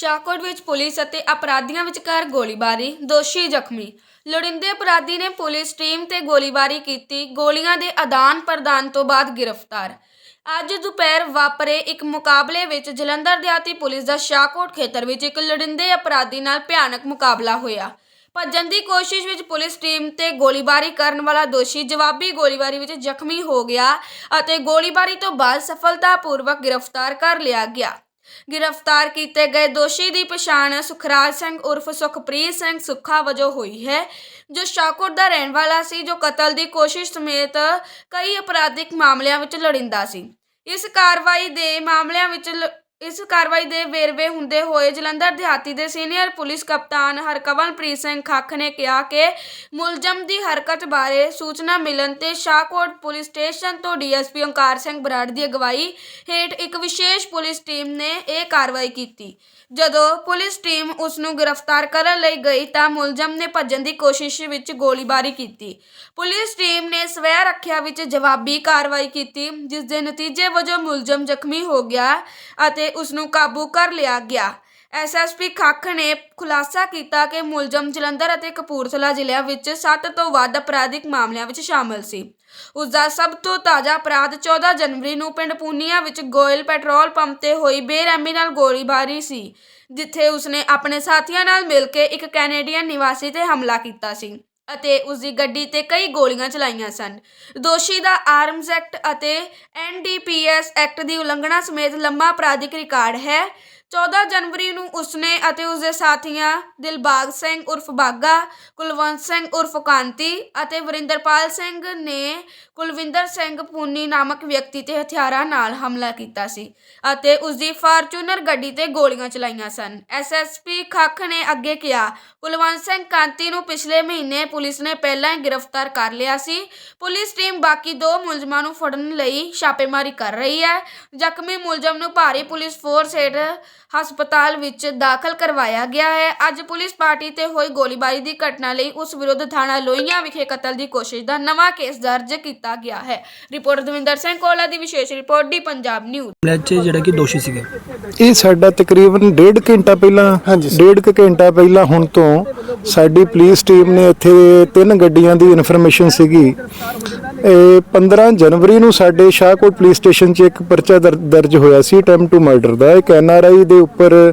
ਸ਼ਾਹਕੋਟ ਵਿੱਚ ਪੁਲਿਸ ਅਤੇ ਅਪਰਾਧੀਆਂ ਵਿਚਕਾਰ ਗੋਲੀਬਾਰੀ, ਦੋਸ਼ੀ ਜ਼ਖਮੀ। ਲੋੜਿੰਦੇ ਅਪਰਾਧੀ ਨੇ ਪੁਲਿਸ ਟੀਮ ਤੇ ਗੋਲੀਬਾਰੀ ਕੀਤੀ, ਗੋਲੀਆਂ ਦੇ ਆਦਾਨ ਪ੍ਰਦਾਨ ਤੋਂ ਬਾਅਦ ਗ੍ਰਿਫਤਾਰ। ਅੱਜ ਦੁਪਹਿਰ ਵਾਪਰੇ ਇੱਕ ਮੁਕਾਬਲੇ ਵਿੱਚ ਜਲੰਧਰ ਦਿਹਾਤੀ ਪੁਲਿਸ ਦਾ ਸ਼ਾਹਕੋਟ ਖੇਤਰ ਵਿੱਚ ਇੱਕ ਲੋੜਿੰਦੇ ਅਪਰਾਧੀ ਨਾਲ ਭਿਆਨਕ ਮੁਕਾਬਲਾ ਹੋਇਆ। ਭੱਜਣ ਦੀ ਕੋਸ਼ਿਸ਼ ਵਿੱਚ ਪੁਲਿਸ ਟੀਮ ਤੇ ਗੋਲੀਬਾਰੀ ਕਰਨ ਵਾਲਾ ਦੋਸ਼ੀ ਜਵਾਬੀ ਗੋਲੀਬਾਰੀ ਵਿੱਚ ਜ਼ਖਮੀ ਹੋ ਗਿਆ ਅਤੇ ਗੋਲੀਬਾਰੀ ਤੋਂ ਬਾਅਦ ਸਫਲਤਾਪੂਰਵਕ ਗ੍ਰਿਫਤਾਰ ਕਰ ਲਿਆ ਗਿਆ। ਗ੍ਰਿਫਤਾਰ ਕੀਤੇ ਗਏ ਦੋਸ਼ੀ ਦੀ ਪਛਾਣ ਸੁਖਰਾਜ ਸਿੰਘ ਉਰਫ ਸੁਖਪ੍ਰੀਤ ਸਿੰਘ ਸੁੱਖਾ ਵਜੋਂ ਹੋਈ ਹੈ, ਜੋ ਸ਼ਾਕੁਰ ਦਾ ਰਹਿਣ ਵਾਲਾ ਸੀ, ਜੋ ਕਤਲ ਦੀ ਕੋਸ਼ਿਸ਼ ਸਮੇਤ ਕਈ ਅਪਰਾਧਿਕ ਮਾਮਲਿਆਂ ਵਿੱਚ ਲੜਿੰਦਾ ਸੀ। ਇਸ ਕਾਰਵਾਈ ਦੇ ਮਾਮਲਿਆਂ ਵਿੱਚ ਲ- ਇਸ ਕਾਰਵਾਈ ਦੇ ਵੇਰਵੇ ਹੁੰਦੇ ਹੋਏ ਜਲੰਧਰ ਦਿਹਾਤੀ ਦੇ ਸੀਨੀਅਰ ਪੁਲਿਸ ਕਪਤਾਨ ਹਰਕਵਲਪ੍ਰੀਤ ਸਿੰਘ ਖੱਖ ਨੇ ਕਿਹਾ ਕਿ ਮੁਲਜ਼ਮ ਦੀ ਹਰਕਤ ਬਾਰੇ ਸੂਚਨਾ ਮਿਲਣ ਤੇ ਸ਼ਾਹਕੋਟ ਪੁਲਿਸ ਸਟੇਸ਼ਨ ਤੋਂ ਡੀਐਸਪੀ ਓਂਕਾਰ ਸਿੰਘ ਬਰਾੜ ਦੀ ਅਗਵਾਈ ਹੇਠ ਇੱਕ ਵਿਸ਼ੇਸ਼ ਪੁਲਿਸ ਟੀਮ ਨੇ ਇਹ ਕਾਰਵਾਈ ਕੀਤੀ। ਜਦੋਂ ਪੁਲਿਸ ਟੀਮ ਉਸ ਨੂੰ ਗ੍ਰਿਫਤਾਰ ਕਰਨ ਲਈ ਗਈ ਤਾਂ ਮੁਲਜ਼ਮ ਨੇ ਭੱਜਣ ਦੀ ਕੋਸ਼ਿਸ਼ ਵਿੱਚ ਗੋਲੀਬਾਰੀ ਕੀਤੀ। ਪੁਲਿਸ ਟੀਮ ਨੇ ਸਵੈ ਰੱਖਿਆ ਵਿੱਚ ਜਵਾਬੀ ਕਾਰਵਾਈ ਕੀਤੀ, ਜਿਸ ਦੇ ਨਤੀਜੇ ਵਜੋਂ ਮੁਲਜ਼ਮ ਜ਼ਖਮੀ ਹੋ ਗਿਆ ਅਤੇ ਉਸ ਨੂੰ ਕਾਬੂ ਕਰ ਲਿਆ ਗਿਆ। ਐਸਐਸਪੀ ਖੱਖ ਨੇ ਖੁਲਾਸਾ ਕੀਤਾ ਕਿ ਮੁਲਜ਼ਮ ਜਲੰਧਰ ਅਤੇ ਕਪੂਰਥਲਾ ਜ਼ਿਲ੍ਹਿਆਂ ਵਿੱਚ 7 ਤੋਂ ਵੱਧ ਅਪਰਾਧਿਕ ਮਾਮਲਿਆਂ ਵਿੱਚ ਸ਼ਾਮਲ ਸੀ। ਉਸ ਦਾ ਸਭ ਤੋਂ ਤਾਜ਼ਾ ਅਪਰਾਧ 14 ਜਨਵਰੀ ਨੂੰ ਪਿੰਡ ਪੂਨੀਆ ਵਿੱਚ ਗੋਇਲ ਪੈਟਰੋਲ ਪੰਪ ਤੇ ਹੋਈ ਬੇਰਹਿਮੀ ਨਾਲ ਗੋਲੀਬਾਰੀ ਸੀ, ਜਿੱਥੇ ਉਸਨੇ ਆਪਣੇ ਸਾਥੀਆਂ ਨਾਲ ਮਿਲ ਕੇ ਇੱਕ ਕੈਨੇਡੀਅਨ ਨਿਵਾਸੀ ਤੇ ਹਮਲਾ ਕੀਤਾ ਸੀ। ਅਤੇ ਉਸ ਦੀ ਗੱਡੀ ਤੇ ਕਈ ਗੋਲੀਆਂ ਚਲਾਈਆਂ ਸਨ। ਦੋਸ਼ੀ ਦਾ ਆਰਮਜ਼ ਐਕਟ ਅਤੇ ਐਨਡੀਪੀਐਸ ਐਕਟ ਦੀ ਉਲੰਘਣਾ ਸਮੇਤ ਲੰਮਾ ਅਪਰਾਧਿਕ ਰਿਕਾਰਡ ਹੈ। 14 ਜਨਵਰੀ ਨੂੰ ਉਸਨੇ ਅਤੇ ਉਸਦੇ ਸਾਥੀਆਂ ਦਿਲਬਾਗ ਸਿੰਘ ਉਰਫ ਬਾਗਾ, ਕੁਲਵੰਤ ਸਿੰਘ ਉਰਫ ਕਾਂਤੀ ਅਤੇ ਵਰਿੰਦਰਪਾਲ ਸਿੰਘ ਨੇ ਕੁਲਵਿੰਦਰ ਸਿੰਘ ਪੂਨੀ ਨਾਮਕ ਵਿਅਕਤੀ ਤੇ ਹਥਿਆਰਾਂ ਨਾਲ ਹਮਲਾ ਕੀਤਾ ਸੀ ਅਤੇ ਉਸਦੀ ਫਾਰਚੂਨਰ ਗੱਡੀ ਤੇ ਗੋਲੀਆਂ ਚਲਾਈਆਂ ਸਨ। ਐਸਐਸਪੀ ਖੱਖ ਨੇ ਅੱਗੇ ਕਿਹਾ, ਕੁਲਵੰਤ ਸਿੰਘ ਕਾਂਤੀ ਨੂੰ ਪਿਛਲੇ ਮਹੀਨੇ ਪੁਲਿਸ ਨੇ ਪਹਿਲਾਂ ਹੀ ਗ੍ਰਿਫਤਾਰ ਕਰ ਲਿਆ ਸੀ। ਪੁਲਿਸ ਟੀਮ ਬਾਕੀ ਦੋ ਮੁਲਜ਼ਮਾਂ ਨੂੰ ਫੜਨ ਲਈ ਛਾਪੇਮਾਰੀ ਕਰ ਰਹੀ ਹੈ। ਜ਼ਖਮੀ ਮੁਲਜ਼ਮ ਨੂੰ ਭਾਰੀ ਪੁਲਿਸ ਫੋਰਸ ਹੇਠ ਹਸਪਤਾਲ ਵਿੱਚ ਦਾਖਲ ਕਰਵਾਇਆ ਗਿਆ ਹੈ। ਅੱਜ ਪੁਲਿਸ ਪਾਰਟੀ ਤੇ ਹੋਈ ਗੋਲੀਬਾਰੀ ਦੀ ਘਟਨਾ ਲਈ ਉਸ ਵਿਰੁੱਧ ਥਾਣਾ ਲੋਹੀਆਂ ਵਿਖੇ ਕਤਲ ਦੀ ਕੋਸ਼ਿਸ਼ ਦਾ ਨਵਾਂ ਕੇਸ ਦਰਜ ਕੀਤਾ ਗਿਆ ਹੈ। ਰਿਪੋਰਟ ਦਵਿੰਦਰ ਸਿੰਘ ਕੋਲਾ ਦੀ ਵਿਸ਼ੇਸ਼ ਰਿਪੋਰਟ ਦੀ ਪੰਜਾਬ ਨਿਊਜ਼। ਮਾਮਲੇ 'ਚ ਜਿਹੜਾ ਕਿ ਦੋਸ਼ੀ ਸੀਗੇ। ਇਹ ਸਾਡਾ ਤਕਰੀਬਨ ਡੇਢ ਘੰਟਾ ਪਹਿਲਾਂ ਡੇਢ ਕੁ ਘੰਟਾ ਪਹਿਲਾਂ ਹੁਣ ਤੋਂ ਸਾਡੀ ਪੁਲਿਸ ਟੀਮ ਨੇ ਇੱਥੇ ਤਿੰਨ ਗੱਡੀਆਂ ਦੀ ਇਨਫੋਰਮੇਸ਼ਨ ਸੀਗੀ। ਇਹ 15 ਜਨਵਰੀ ਨੂੰ ਸਾਡੇ ਸ਼ਾਹਕੋਟ ਪੁਲਿਸ ਸਟੇਸ਼ਨ 'ਚ ਇੱਕ ਪਰਚਾ ਦਰ- ਦਰਜ ਹੋਇਆ ਸੀ, ਅਟੈਂਪਟ ਟੂ ਮਰਡਰ ਦਾ। ਇੱਕ ਐਨਆਰਆਈ ਦੇ ਉੱਪਰ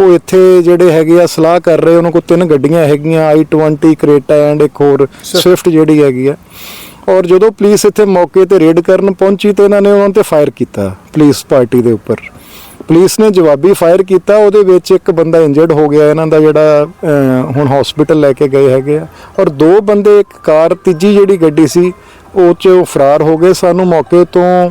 ਉਹ ਇੱਥੇ ਜਿਹੜੇ ਹੈਗੇ ਆ ਸਲਾਹ ਕਰ ਰਹੇ ਉਹਨਾਂ ਕੋਲ ਤਿੰਨ ਗੱਡੀਆਂ ਹੈਗੀਆਂ i20 ਕ੍ਰੇਟਾ ਐਂਡ ਇੱਕ ਹੋਰ ਸਵਿਫਟ ਜਿਹੜੀ ਹੈਗੀ ਆ। ਔਰ ਜਦੋਂ ਪੁਲਿਸ ਇੱਥੇ ਮੌਕੇ ਤੇ ਰੇਡ ਕਰਨ ਪਹੁੰਚੀ ਤੇ ਇਹਨਾਂ ਨੇ ਉਹਨਾਂ ਤੇ ਫਾਇਰ ਕੀਤਾ ਪੁਲਿਸ ਪਾਰਟੀ ਦੇ ਉੱਪਰ। ਪੁਲਿਸ ਨੇ ਜਵਾਬੀ ਫਾਇਰ ਕੀਤਾ ਉਹਦੇ ਵਿੱਚ ਇੱਕ ਬੰਦਾ ਇੰਜਰਡ ਹੋ ਗਿਆ ਇਹਨਾਂ ਦਾ ਜਿਹੜਾ ਹੁਣ ਹਸਪੀਟਲ ਲੈ ਕੇ ਗਏ ਹੈਗੇ ਆ। ਔਰ ਦੋ ਬੰਦੇ ਇੱਕ ਕਾਰ ਤੀਜੀ ਜਿਹੜੀ ਗੱਡੀ ਸੀ ਉਹ 'ਚ ਫਰਾਰ ਹੋ ਗਏ। ਸਾਨੂੰ ਮੌਕੇ ਤੋਂ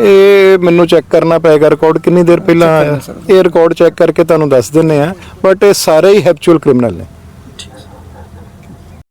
ਇਹ ਮੈਨੂੰ ਚੈੱਕ ਕਰਨਾ ਪਏਗਾ ਰਿਕਾਰਡ ਕਿੰਨੀ ਦੇਰ ਪਹਿਲਾਂ ਆਇਆ ਇਹ ਰਿਕਾਰਡ ਚੈੱਕ ਕਰਕੇ ਤੁਹਾਨੂੰ ਦੱਸ ਦਿੰਨੇ ਆ ਬਟ ਇਹ ਸਾਰੇ ਹੀ ਹੈਪਚੁਅਲ ਕ੍ਰਿਮੀਨਲ ਨੇ।